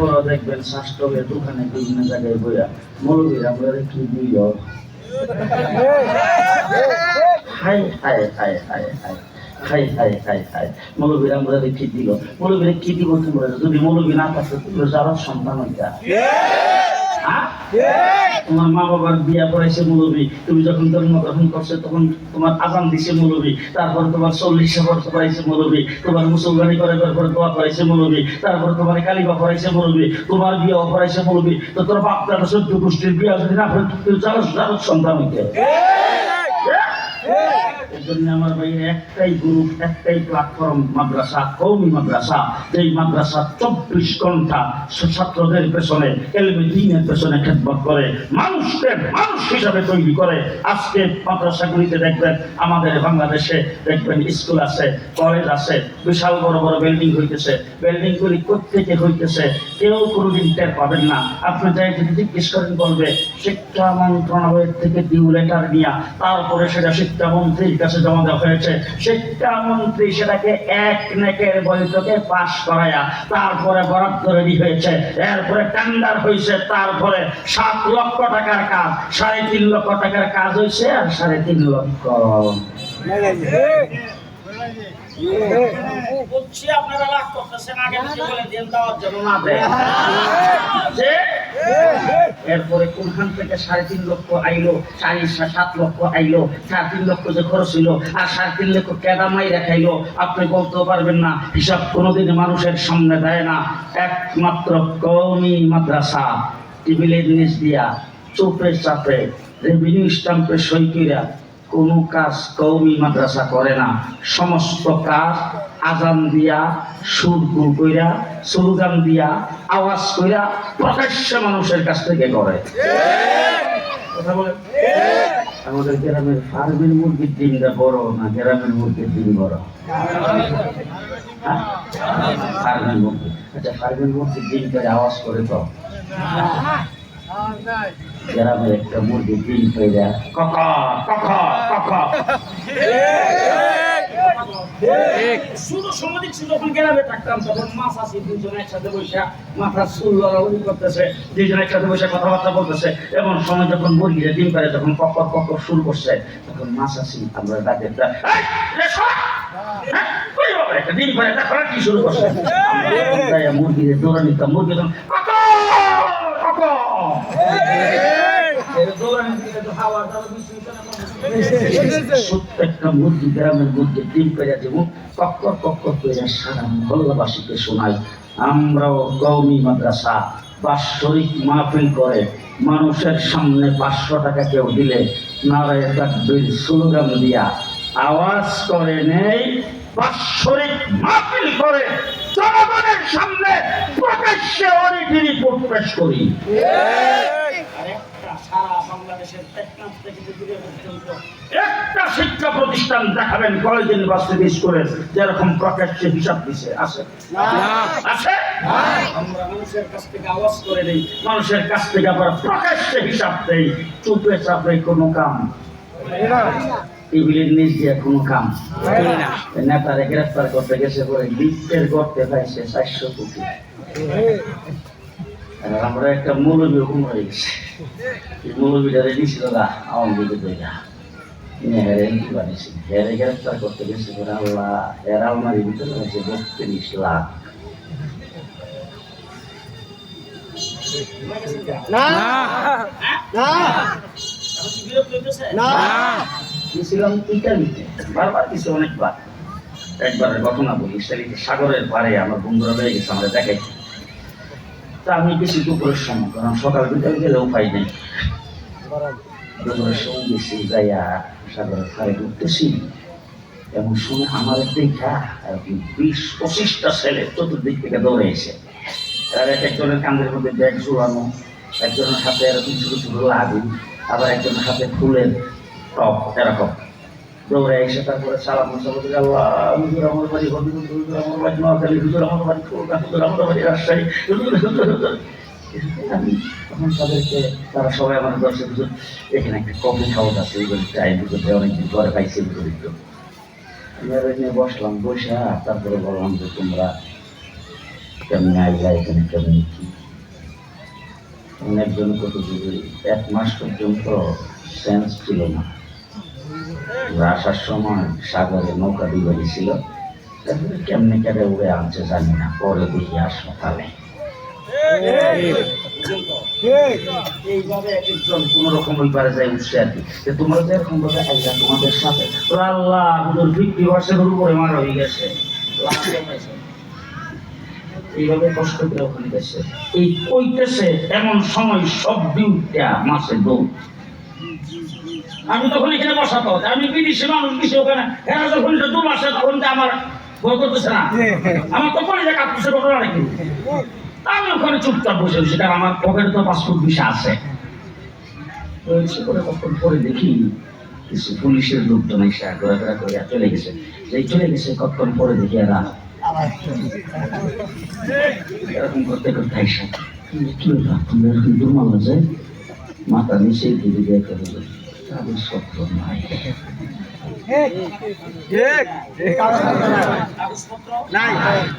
তারপরও দেখবেন স্বাস্থ্যের দোকানে বিভিন্ন জায়গায় বইয়া, মৌলবীর, আমরা কি দিই হাই হাই হাই হাই হাই খাই খাই খাই খাই মৌলবীর, আমরা কি দিল মৌলবীরা কি দিব তোমরা? যদি মৌলবী না পাশে তোমরা যারা সন্তান হইতা তোমার মা বাবার বিয়া পড়াইছে মৌলবী তুমি যখন জন্মগ্রহণ করছ, তখন তোমার আজান দিছে মৌলবী তারপর তোমার চল্লিশ বর্ষ পড়াইছে মৌলবী তোমার মুসলমানি করে করে দোয়া পড়াইছে মৌলবী তারপর তোমার কালিবা পড়াইছে মৌলবী তোমার বিয়া পড়াইছে মৌলবী তো তোর বাপ দাদা সত্য গোষ্ঠীর বিয়া যদি না করে তুই সন্তান হইতে এই জন্য আমার ভাই একটাই গ্রুপ একটাই প্ল্যাটফর্ম মাদ্রাসা কৌমি মাদ্রাসা। যেই মাদ্রাসা চব্বিশ ঘণ্টা ছাত্রদের পেছনে এলবি দিনের পেছনে খেদমত করে, মানুষকে মানুষ হিসাবে তৈরি করে। আজকে মাদ্রাসাগুলিতে দেখবেন, আমাদের বাংলাদেশে দেখবেন স্কুল আছে, কলেজ আছে, বিশাল বড় বড় বিল্ডিং হইতেছে। বিল্ডিং গুলি কোথেকে হইতেছে, কেউ কোনোদিন টের পাবেন না। আপনি যাই জিজ্ঞেস করেন, বলবে, শিক্ষা মন্ত্রণালয়ের থেকে ডিউ লেটার নিয়ে, তারপরে সেটা শিক্ষামন্ত্রীর কাছে জমা দেওয়া হয়েছে শিক্ষামন্ত্রী সেটাকে এক নেকের বৈঠকে পাশ করাইয়া তারপরে বরাদ্দ রেডি হয়েছে। এরপরে টেন্ডার হয়েছে, তারপরে সাত লক্ষ টাকার কাজ, সাড়ে তিন লক্ষ টাকার কাজ হয়েছে আর সাড়ে তিন লক্ষ। এরপরে কোনখান থেকে সাড়ে তিন লক্ষ আইলো সাড়ে সাত লক্ষ আইলো সাড়ে তিন লক্ষ যে খরচ হইল, আর সাড়ে তিন লক্ষ কেদামাই দেখাইলো, আপনি বলতেও পারবেন না, হিসাব কোনোদিন মানুষের সামনে দেয় না। একমাত্র কৌমি মাদ্রাসা, টেবিলের নিচ দিয়া চোপে চাপে রেভিনিউ স্টাম্পে সই কইরা কোনো কাজ কৌমি মাদ্রাসা করে না। সমস্ত কাজ আজান দিয়া, সুর গুল কইরা, স্লোগান দিয়া, আওয়াজ কইরা প্রকাশ্যে মানুষের কাছ থেকে করে। আমাদের গ্রামের ফার্মের মুরগির ডিমটা বড় না গ্রামের মুরগির ডিম বড়? হ্যাঁ? ফার্মের মুরগি। আচ্ছা ফার্মের মুরগির ডিম করে আওয়াজ করে তো। গ্রামের একটা মুরগি ডিম হয়ে যায় কক কক কক শুধু সমাধি ছিল যখন গ্রামে থাকতাম তখন মাছ আসি দুজন একসাথে বসে মাথা চুল লড়ালড়ি করতেছে দুজন একসাথে বসে কথাবার্তা বলতেছে এমন সময় যখন মুরগিরা ডিম পারে তখন ককর ককর শুরু করছে তখন মাছ আসি আমরা ডাকে একটা ডিম পারে কি শুরু করছে আমরা তখন যাইয়া মুরগিরে দৌড়া নিতাম মুরগি তখন প্রত্যেকটা মুরগি গ্রামের মধ্যে ডিম পেরে দেব কক্কর কক্কর করে সারা মহল্লাবাসীকে শোনাই। আমরাও কৌমি মাদ্রাসা বাৎসরিক মাহফিল করে। মানুষের সামনে পাঁচশো টাকা কেউ দিলে নারায় তাকবীর স্লোগান দিয়া আওয়াজ করে নেই বাৎসরিক মাহফিল করে। জনগণের সামনে প্রকাশ্যে অডিটি রিপোর্ট পেশ করি। সারা বাংলাদেশের টেকনাফ থেকে দূরে পর্যন্ত একটা শিক্ষা প্রতিষ্ঠান দেখাবেন কলেজ ইউনিভার্সিটি যেরকম প্রকাশ্যে হিসাব দিছে আছে? আছে? আমরা মানুষের কাছ থেকে আওয়াজ করে দেই মানুষের কাছ থেকে আবার প্রকাশ্যে হিসাব দেই চুপে চাপে কোনো কাম। টেবিলের নিচ দিয়ে কোনো কাম। নেতারে গ্রেফতার করতে গেছে পরে লিফটের করতে পাইছে চারশো কোটি। আর আমরা একটা মৌলবী হুকুম হয়ে গেছে। এই মৌলবীটা রেডি ছিল না আওয়ামী লীগের দইটা হেরে কি বানিয়েছি? হেরে গ্রেফতার করতে গেছে পরে আল্লাহ। হের আলমারির ভিতরে হয়েছে বত্রিশ লাখ। গেছিলাম ইটালিতে বারবার কিছু অনেকবার। একবারের ঘটনা বলি ইটালিতে সাগরের পারে আমার বন্ধুরা বেড়ে গেছে আমরা দেখাই তা আমি গেছি দুপুরের সময় কারণ সকাল বিকাল গেলেও পাই নাই। সময় যাইয়া এবং শুনে আমার দেখা এরকম বিশ পঁচিশটা ছেলে থেকে আর মধ্যে ব্যাগ একজনের হাতে আবার একজনের হাতে ফুলের টপ এরকম। দৌড়ে এসে তারপরে সালাম করে আল্লাহ হুজুর আমার বাড়ি হবিগঞ্জ হুজুর আমার বাড়ি হুজুর আমার বাড়ি খুলনা হুজুর আমার বাড়ি রাজশাহী তখন তাদেরকে তারা সবাই আমার দর্শক হুজুর, এখানে একটা কফি হাউস আছে হুজুর চাই হুজুর অনেকদিন পরে পাইছি হুজুর একটু। নিয়ে বসলাম, বসে তারপরে বললাম যে তোমরা কেমন আইলা, এখানে কেমনি কি? অনেকজন কত এক মাস পর্যন্ত সেন্স ছিল না। আসার সময় সাগরে নৌকা বিবাদী ছিল তারপরে কেমনে কেটে উড়ে আনছে জানি না। পরে দেখি হাসপাতালে। এমন সময় সব বিউটা মাসে দৌড়। আমি তখন এখানে বসাতো। আমি বিদেশি মানুষ বেশি ওখানে এরা যখন দু মাসে তখন আমার ভয় করতেছে না। আমার তো পরে কাঁপতেছে ঘটনা নাকি? আমি ওখানে চুপচাপ বসে বসে কারণ আমার পকেটে তো পাসপোর্ট ভিসা আছে। করে কখন পরে দেখি কিছু পুলিশের লোকজন এসে ঘোরাফেরা করে চলে গেছে। যেই চলে গেছে কতক্ষণ পরে দেখি এরা। এরকম করতে করতে আইসা। কি এরকম দুর্মাল আছে মাথা নিচে দিকে দিয়ে করে সত্য নাই। নাই।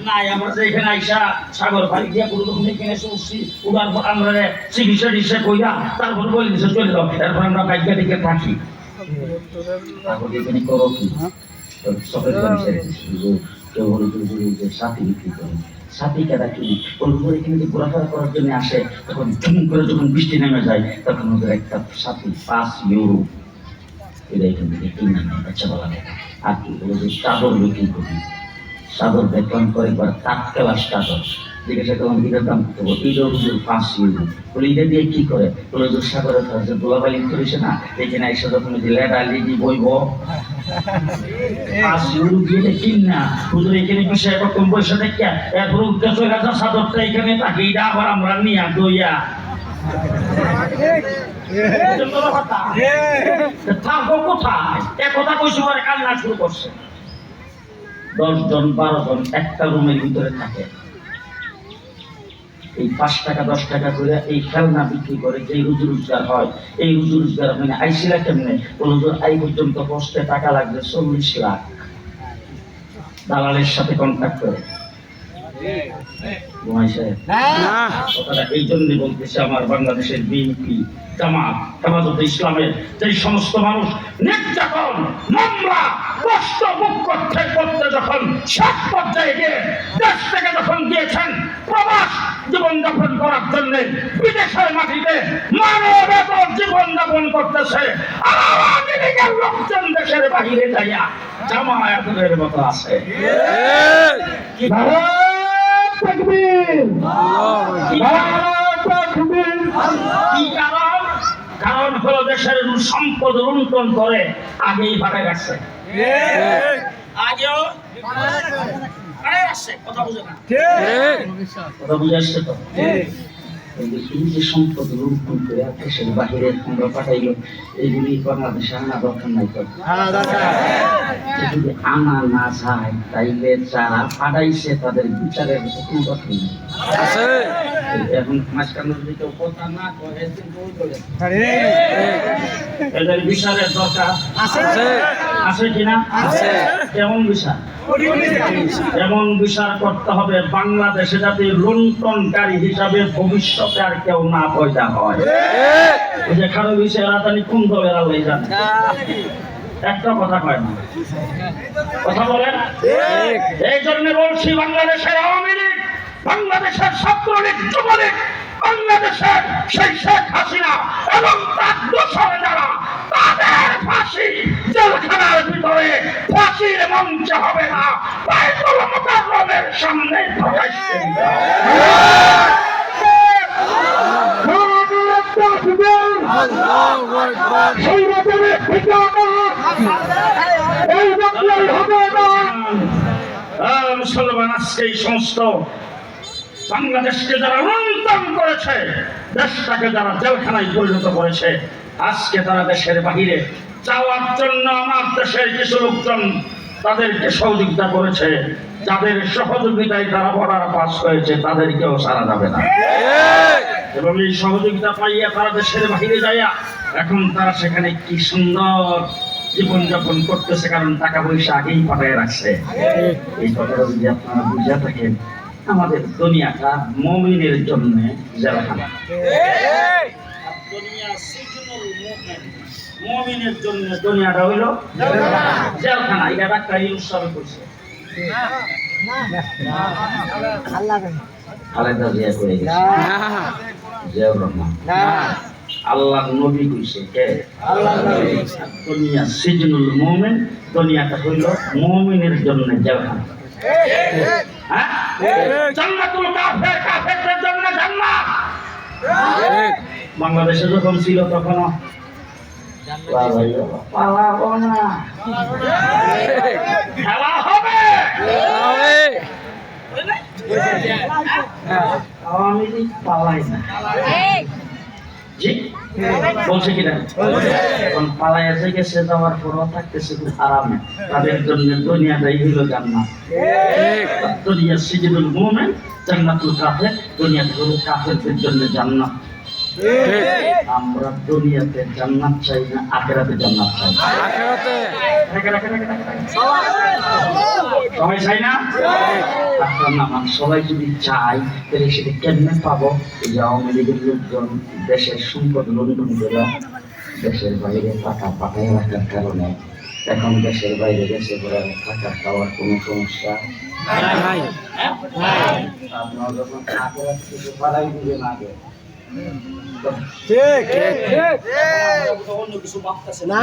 নাই আমরা যে এখানে আইসা সাগর পাড়ি দিয়া কোনো রকম এখানে এসে উঠছি উড়ার পর আমরা চিকিৎসা টিকিৎসা কইরা তারপর বলে দিছে চলে যাও। তারপর আমরা বাইকে দিকে থাকি। তারপর এখানে করো কি? তো সকালে কেউ হলো যে যে যে বিক্রি করে। সাথী কাদা কি ওর উপরে কিন্তু ঘোরাফেরা করার জন্য আসে, তখন ধুম করে যখন বৃষ্টি নেমে যায়, তখন ওদের একটা সাথে পাঁচ ইউরো। এটা এখান থেকে কিনে বাচ্চা বলা আর কি যে চাদর বিক্রি করি। সাগর বেতন করে একবার কাঠ কেলাস চাদর জিজ্ঞাসা করলাম এটার দাম কত পাঁচ ইউরো বলে এটা দিয়ে কি করে বলে দোলাবালি করেছে না লিগি বইব পাঁচ ইউরো দিয়ে কিন না এখানে বিষয় রকম পয়সা এরপর চলে গেছে চাদরটা এখানে এটা আবার আমরা শুরু করছে দশ জন বারো জন একটা রুমের ভিতরে থাকে এই পাঁচ টাকা দশ টাকা করে এই খেলনা বিক্রি করে যে রুজি রোজগার হয় এই রুজি রোজগার মানে আইসিলা কেমনে তো আই পর্যন্ত বসতে টাকা লাগবে চল্লিশ লাখ। দালালের সাথে কন্ট্যাক্ট করে। কথাটা এই জন্যই বলতেছে আমার বাংলাদেশের বিএনপি জামাত হেফাজত ইসলামের যে সমস্ত মানুষ নির্যাতন নোংরা কষ্ট ভোগ করতে করতে যখন শেষ পর্যায়ে গিয়ে দেশ থেকে যখন গিয়েছেন, প্রবাস জীবনযাপন করার জন্য বিদেশের মাটিতে মানবেতর জীবনযাপন করতেছে। আওয়ামী লীগের লোকজন দেশের বাহিরে যাইয়া জামায়াতের মতো আছে। কি কারণ? কারণ হলো দেশের সম্পদ লুণ্ঠন করে আগেই ভাড়া গেছে। আগেও ভাড়া কথা বুঝে না। কথা বুঝে আসছে তো? এই যে সম্পদ করে দেশের বাহিরে তোমরা পাঠাইলো এইগুলি বাংলাদেশে আনা দরকার নাই তো? যদি আনা না যায় তাইলে যারা পাঠাইছে তাদের বিচারের কোনো কথা নেই। এখন কথা না করে এদের দরকার আছে। কিনা কেমন বিচার এমন বিচার করতে হবে বাংলাদেশে যাতে লুণ্ঠনকারী হিসাবে ভবিষ্যতে আর কেউ না পয়দা হয়। ওই যে খারাপ বিষয় রাজধানী কোন দলের আল্লাহ জানে একটা কথা কয় না। কথা বলেন? এই জন্য বলছি বাংলাদেশের আওয়ামী লীগ বাংলাদেশের ছাত্রলীগ, যুবলীগ, বাংলাদেশের সেই শেখ হাসিনা এবং তার দোষর যারা, তাদের ফাঁসি জেলখানার ভিতরে ফাঁসির মঞ্চ হবে না। বাইতুল মুকাররমের সামনে আজকে এই সমস্ত বাংলাদেশকে যারা লুণ্ঠন করেছে, দেশটাকে যারা জেলখানায় পরিণত করেছে, আজকে তারা দেশের বাহিরে যাওয়ার জন্য আমার দেশের কিছু লোকজন তাদেরকে সহযোগিতা করেছে। যাদের সহযোগিতায় তারা বর্ডার পাস হয়েছে, তাদেরকেও সারা যাবে না। এবং এই সহযোগিতা পাইয়া তারা দেশের বাহিরে যাইয়া এখন তারা সেখানে কি সুন্দর জীবনযাপন করতেছে, কারণ টাকা পয়সা আগেই পাঠায় রাখছে। এই কথাটা যদি আপনারা বুঝে থাকেন আমাদের দুনিয়াটা মমিনের জন্য জেলখানা সিজনুল জন্য দুনিয়াটা হইল জেলখানা। এটা ডাক্তার ইউসাবে করছে খালেদা জিয়া করে গেছে। জিয়াউর রহমান। আল্লাহ নবী কইছে কে? আল্লাহর নবী। আর দুনিয়া সিজনুল মুমিন দুনিয়াটা হইল মুমিনের জন্য জেলখানা। হ্যাঁ? জান্নাতুল কাফের কাফেরদের জন্য জান্নাত। বাংলাদেশে যখন ছিল তখন পালাবো খেলা হবে। আমি পালাই না। জি? বলছে কিনা এখন পালাইয়া আছে গেছে যাওয়ার পরও থাকতেছে খুব আরামে। তাদের জন্য দুনিয়াটাই হইল জান্নাত। দুনিয়া সিজনুল মুমিন জান্নাতুল কাফের দুনিয়াতে হলো কাফেরদের জন্য জান্নাত। আমরা দুনিয়াতে জান্নাত চাই না আখেরাতে জান্নাত চাই। রেখে। সবাই চাই না? আপনার নামান সবাই যদি চাই তাহলে সেটা কেমনে পাবো? এই আওয়ামী লীগের লোকজন দেশের সম্পদ লুণ্ঠন করে দেশের বাইরে টাকা পাঠায় রাখার কারণে এখন দেশের বাইরে গেছে বলে টাকা খাওয়ার কোনো সমস্যা আপনারা যখন আগে কিছু বাড়াই দিবেন আগে অন্য কিছু ভাবতেছেন না।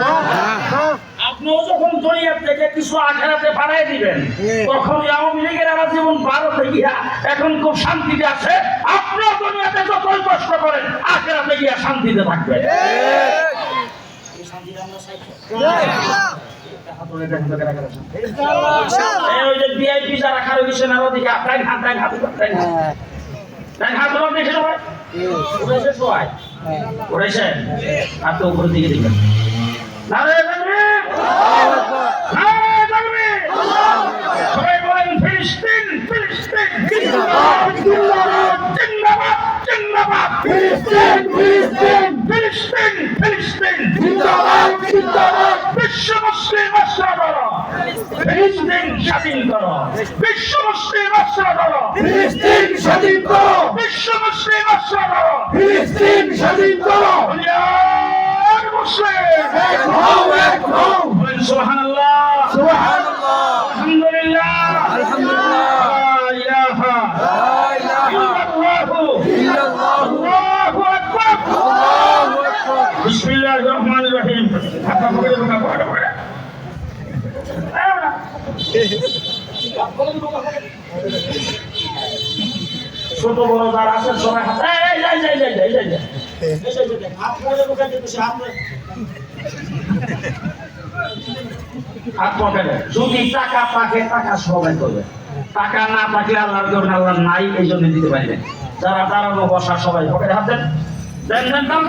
আপনিও যখন দুনিয়ার থেকে কিছু আখেরাতে বাড়াই দিবেন তখন আওয়ামী লীগের আমার জীবন ভারতে গিয়া এখন খুব শান্তিতে আছে। আপনার দুনিয়াতে যতই কষ্ট করেন আখেরাতে গিয়া শান্তিতে? হাত VIP যারা খারাপ হয়েছে না ওদিকে আপনার হাত দেন হাত দেন দেন হাত ধরে দেখে সবাই। উঠেছে সবাই উঠেছে হাত তো উপরের দিকে দিবেন বিশ্ব মুসলিম বিশ্ব মুসলিম স্বাধীন করো বিশ্ব মুসলিম আশ্রা করো ফিলিস্তিন স্বাধীন করো। দুনিয়ার মুসলিম। এক হও এক হও। সুবহানাল্লাহ। সুবহানাল্লাহ। আলহামদুলিল্লাহ। আলহামদুলিল্লাহ। লা ইলাহা লা ইলাহা ইল্লাল্লাহু। আল্লাহু আকবার। আল্লাহু আকবার। বিসমিল্লাহির রহমানির রহিম। হাত পকেটে ঢোকা পড়ে পড়ে ছোট বড় যারা আছে সবাই হাত। যদি টাকা থাকে টাকা সবাই করবে টাকা না থাকলে আল্লাহর জন্য আল্লাহ নাই এই জন্য দিতে পারবেন যারা দাঁড়ানো বসা সবাই পকেটে হাত দেন দেন